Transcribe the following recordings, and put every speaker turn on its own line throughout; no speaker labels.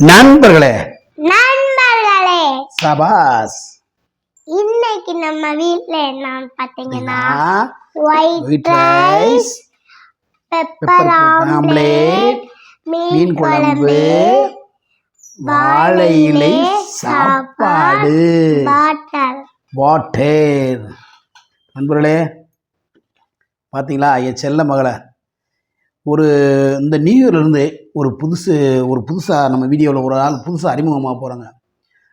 நண்பர்களே.
நண்பர்களே.
சபாஸ்
இன்னைக்கு நம்ம வீட்ல என்னன்னு பாத்தீங்கன்னா
ஒயிட் ரைஸ்
பெப்பர் ஆம்லேட் மீன்
குழம்பு வாழை இலை சாப்பாடு
பாட்டல்
வாட்டர் நண்பர்களே பார்த்தீங்களா என் செல்ல மகளை? ஒரு இந்த நியூ இயர்லேருந்து ஒரு புதுசு ஒரு புதுசாக நம்ம வீடியோவில் ஒரு ஆள் புதுசாக அறிமுகமாக போகிறாங்க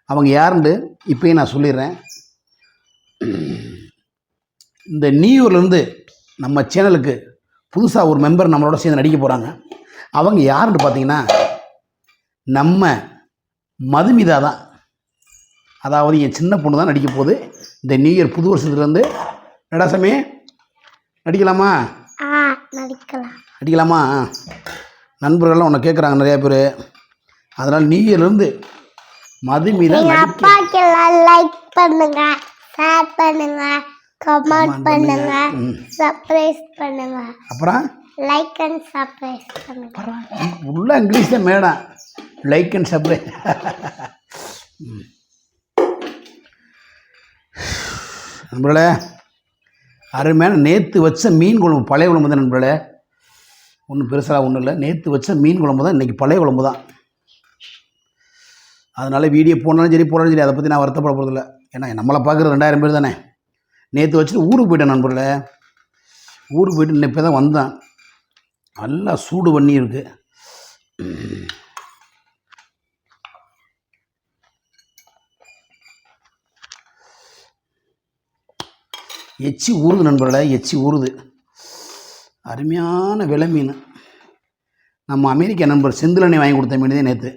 அவங்க யாருன்னு இப்போயும் நான் சொல்லிடுறேன். இந்த நியூ இயர்லேருந்து நம்ம சேனலுக்கு புதுசாக ஒரு மெம்பர் நம்மளோட சேர்ந்து நடிக்க போகிறாங்க அவங்க யாருன்னு பார்த்தீங்கன்னா நம்ம மதுமிதா தான். அதாவது என் சின்ன பொண்ணு தான் நடிக்க போகுது. இந்த நியூ இயர் புது வருஷத்துலேருந்து நடாசமே நடிக்கலாமா?
நடிக்கலாம்.
நடிக்கலாமா நண்பர்கள்லாம் உன்னை கேட்குறாங்க நிறையா பேர். அதனால் நியூ இயர்லேருந்து மதுமிதா
எங்க
நடிக்க.
அப்பாக்கு எல்லாம் லைக் பண்ணுங்க ஷேர் பண்ணுங்க. கமெண்ட் பண்ணுங்க. சர்ப்ரைஸ் பண்ணுங்க.
அப்புறம்?
லைக் அண்ட் சர்ப்ரைஸ் பண்ணுங்க.
உள்ள இங்கிலீஷ் தான் மேடம் லைக் அண்ட் சப்ளை நண்பர்களே அருமையான நேற்று வச்ச மீன் குழம்பு பழைய குழம்பு தான் நண்பர்களே. ஒன்றும் பெருசாக ஒன்றும் இல்லை. நேற்று வச்ச மீன் குழம்பு தான் இன்றைக்கி பழைய குழம்பு தான். அதனால் வீடியோ போனாலும் சரி போனாலும் சரி அதை பற்றி நான் வருத்தப்பட போகிறதில்ல ஏன்னா நம்மளை பார்க்குறது ரெண்டாயிரம் பேர் தானே. நேற்று வச்சுட்டு ஊருக்கு போயிட்டேன் நண்பர்களே ஊருக்கு போயிட்டு இன்னும் இப்போ தான் வந்தேன். நல்லா சூடு பண்ணி இருக்குது எச்சி ஊறுது நண்பர்களே எச்சி ஊறுது. அருமையான விலை மீன். நம்ம அமெரிக்க நண்பர் செந்திலனை வாங்கி கொடுத்த மீன் தான் நேற்று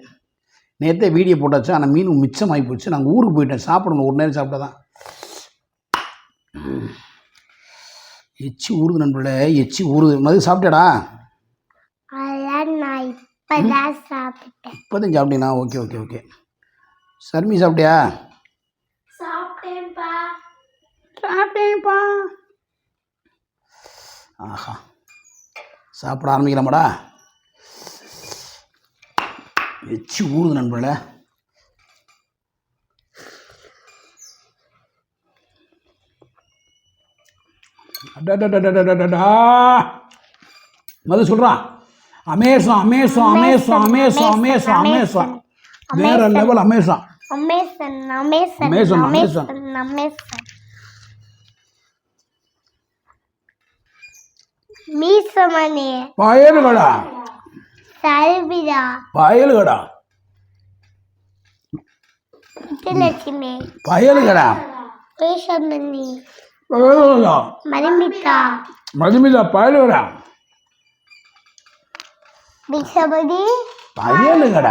நேற்றே வீடியோ போட்டாச்சு ஆனால் மீன் மிச்சமாகி போச்சு. நாங்கள் ஊருக்கு போயிட்டேன் சாப்பிடணும் ஒரு நேரம் சாப்பிட்டா தான். எச்சி ஊறுது நண்பர்களே எச்சி ஊறுது. மது
நான் இப்பதான் சாப்பிட்டேன்.
இப்போதான் சாப்பிட்டீங்களா? Okay okay okay. சர்மி சாப்பிட்டியா?
சாப்பிட்டேன்ப்பா.
சாப்பிட்டேன்ப்பா. ஆஹா. சாப்பிட ஆரம்பிக்கலாமாடா எச்சு ஊறுது நண்பர்களே. மது சொல்கிறான் அமேசம் அமேசம் அமேசம் அமேசம் அமேசம் அமேசம் வேற லெவல் அமேசம்
அமேசன் அமேசன் அமேசன். அமேசன். മീസമനെ
പായലുകട
സൽവിത
പായലുകട
ലക്ഷ്മി
പായലുകട
പേശമണി
പായലുകട
മണിമിത
മണിമിത പായലുകട
ബിസമതി
പായലുകട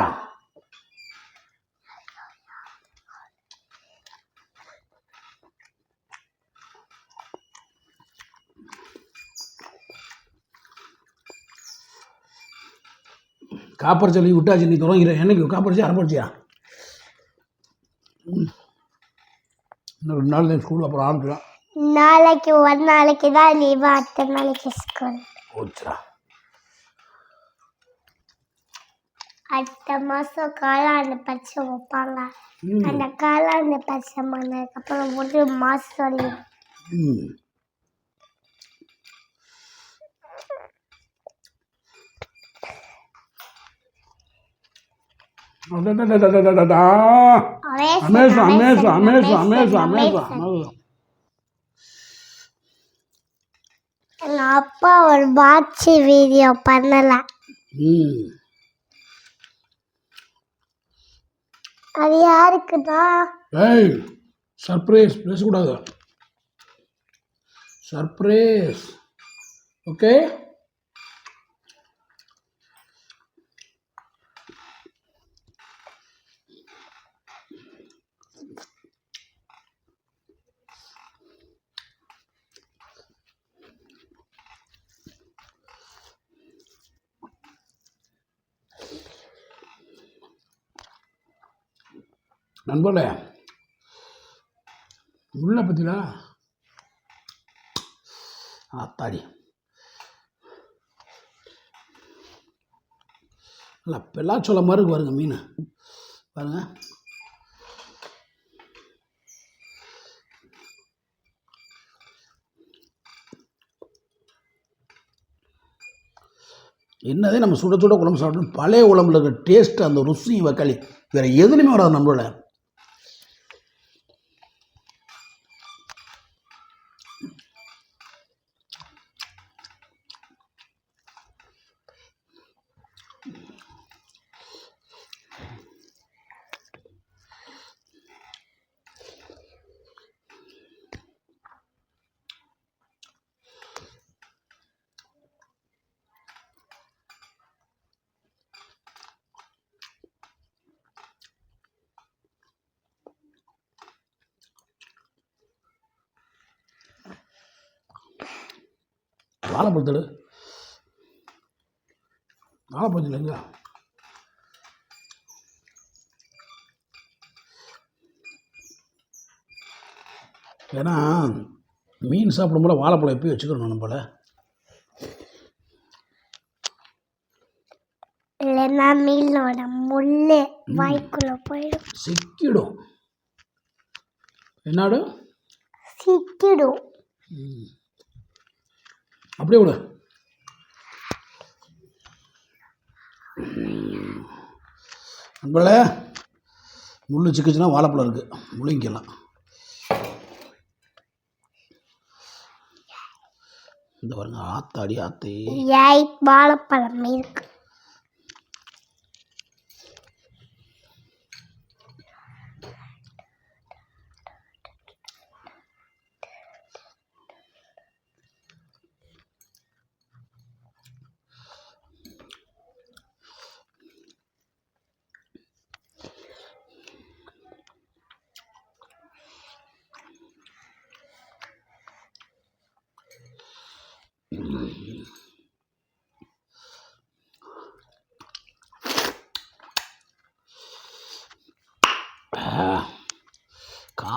காப்பர் சொல்லி விட்டாச்சு நீ தொடங்கிற என்னைக்கு? காப்பரிச்சு அரைப்பரிச்சியா இன்னும் ரெண்டு நாள் ஸ்கூல் அப்புறம் ஆரம்பிச்சிடும்
நாளைக்கு ஒரு நாளைக்கு தான் லீவு அடுத்த நாளைக்கு ஸ்கூல்
போச்சுடா.
அடுத்த மாசம் காலாண்டு பரிசை வைப்பாங்க. அந்த காலாண்டு பரிசை பண்ணதுக்கு அப்புறம் ஒரு மாசம் லீவு
அமேசம்
அமேசம் அப்பா ஒரு வாட்சி வீடியோ பண்ணலை. அது யாருக்குதா
ஏய் சர்ப்ரைஸ் பேசக்கூடாது? சர்ப்ரைஸ். ஓகே? நண்பர்களே முள்ள பத்திலா ஆத்தாடி நல்லா பெல்லாச்சோள மாதிரி இருக்கு பாருங்க மீன். பாருங்க. என்னதே நம்ம சுட சுட குழம்பு சாப்பிட்டோம் பழைய உழம்புல இருக்கிற டேஸ்ட் அந்த ருசி வக்காளி வேறு எதுலையுமே வராது நம்மளோட வாழைப்பழத்தடு வாழைப்பழத்தில் எங்க? ஏன்னா மீன் சாப்பிடும்போது வாழைப்பழம் எப்பயும் வச்சுக்கணும் நம்ம போல
இல்லைன்னா மீனோட முள்ளு வாய்க்குள்ள போயிடும்.
சிக்கிடும். என்னடு?
சிக்கிடும்.
அப்படியே விடு. நண்பர்களே முள் சிக்கிச்சுன்னா வாழைப்பழம் இருக்குது முழுங்கிக்கலாம் இந்த பாருங்க ஆத்தாடி ஆத்தி.
வாழைப்பழம் இருக்கு.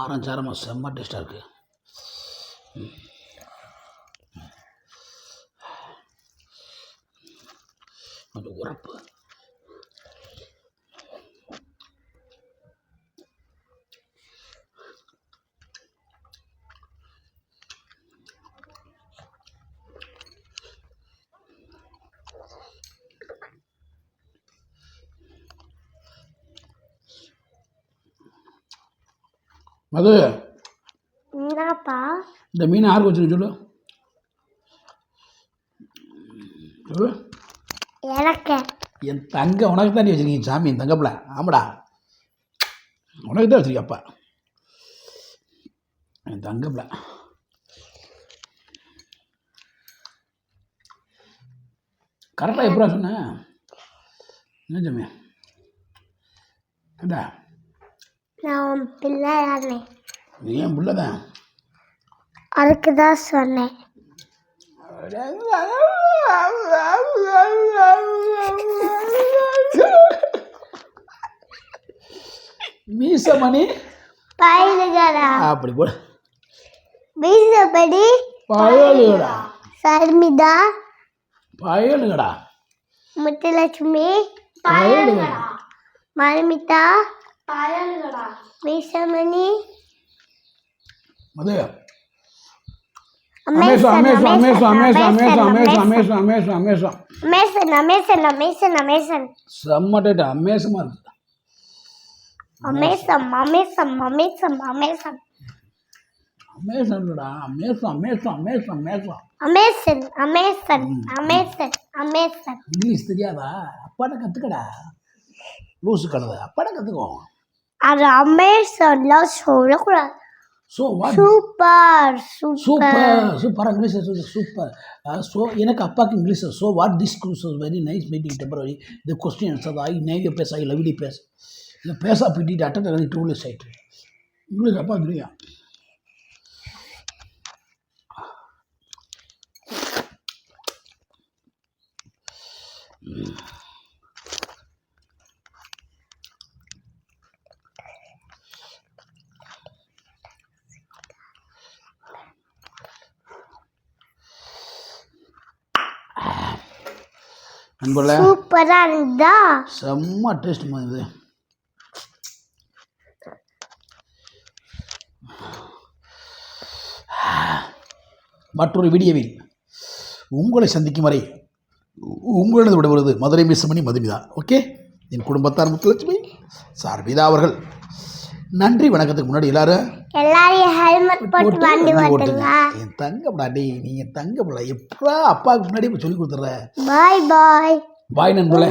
காரம் சாரமாக செம்ம டேஸ்ட்டாக இருக்குது மது.
என்னப்பா
இந்த மீன் யாருக்கு வச்சுருக்கு சொல்லு. சொல்லு.
எனக்கு.
என் தங்க உனக்கு தாண்டி வச்சிருக்கீங்க சாமி என் தங்கப்பில் ஆமாடா. உனக்கு தான் வச்சிருக்கப்பா என் தங்கப்பில் கரெக்டாக எப்படா சொன்னேன் என்ன சாமி? ஏண்டா?
நான் உன் பிள்ளை தானே
நீ என் பிள்ளை தான்
அதுக்கு தான் சொன்னேன்.
மீசமணி.
பயிலுகடா.
அப்படி போடு.
வீசப்படி
பயலுகடா.
சர்மிதா.
பயலுகடா.
முத்துலட்சுமி.
பயலுகடா.
மருமிதா.
அமேசமாக இருக்குது
அமேசம்
அமேசான்டா Amazon Amazon Amazon Amazon
Amazon Amazon Amazon Amazon
English தெரியாதா அப்பாட்ட கற்றுக்கடா லூசு கலதை அப்பாட்ட கற்றுக்கோ
அது அமேசான்லாம் சொல்லக்கூடாது.
So
super super
super English super so எனக்கு அப்பாவுக்கு இங்கிலீஷ் ஸோ வாட் திஸ் குரூஸ் வெரி நைஸ் மீட்டிங் டெம்பரரி இந்த கொஸ்டின் ஆன்சர் ஐ நைக பேச ஐ லவ்லி பேச. இல்லை பேச பிடிட்டு அட்டன் எனக்கு டூலஸ் ஆகிட்டு இங்கிலீஷ் அப்பா இல்லையா Mm-hmm. நண்பர்களே
சூப்பரா இருந்தா
செம்ம டேஸ்ட் இது மற்றொரு வீடியோவில் உங்களை சந்திக்கும் வரை உங்களது விடுவது மதுரை மிஸ்மணி மதுமிதா. ஓகே என் குடும்பத்தார் முத்துலட்சுமி சார்பிதா அவர்கள். நன்றி வணக்கத்துக்கு முன்னாடி எல்லாரும்
எல்லாரையும் ஹெல்மெட் போட்டு வண்டி ஓட்டுங்க.
என் தங்கம்டா டேய் நீ என் தங்கம்டா எப்படா அப்பாவுக்கு முன்னாடி இப்போ சொல்லி கொடுத்துட்ற?
பாய் பாய்
பாய் நண்பர்களே.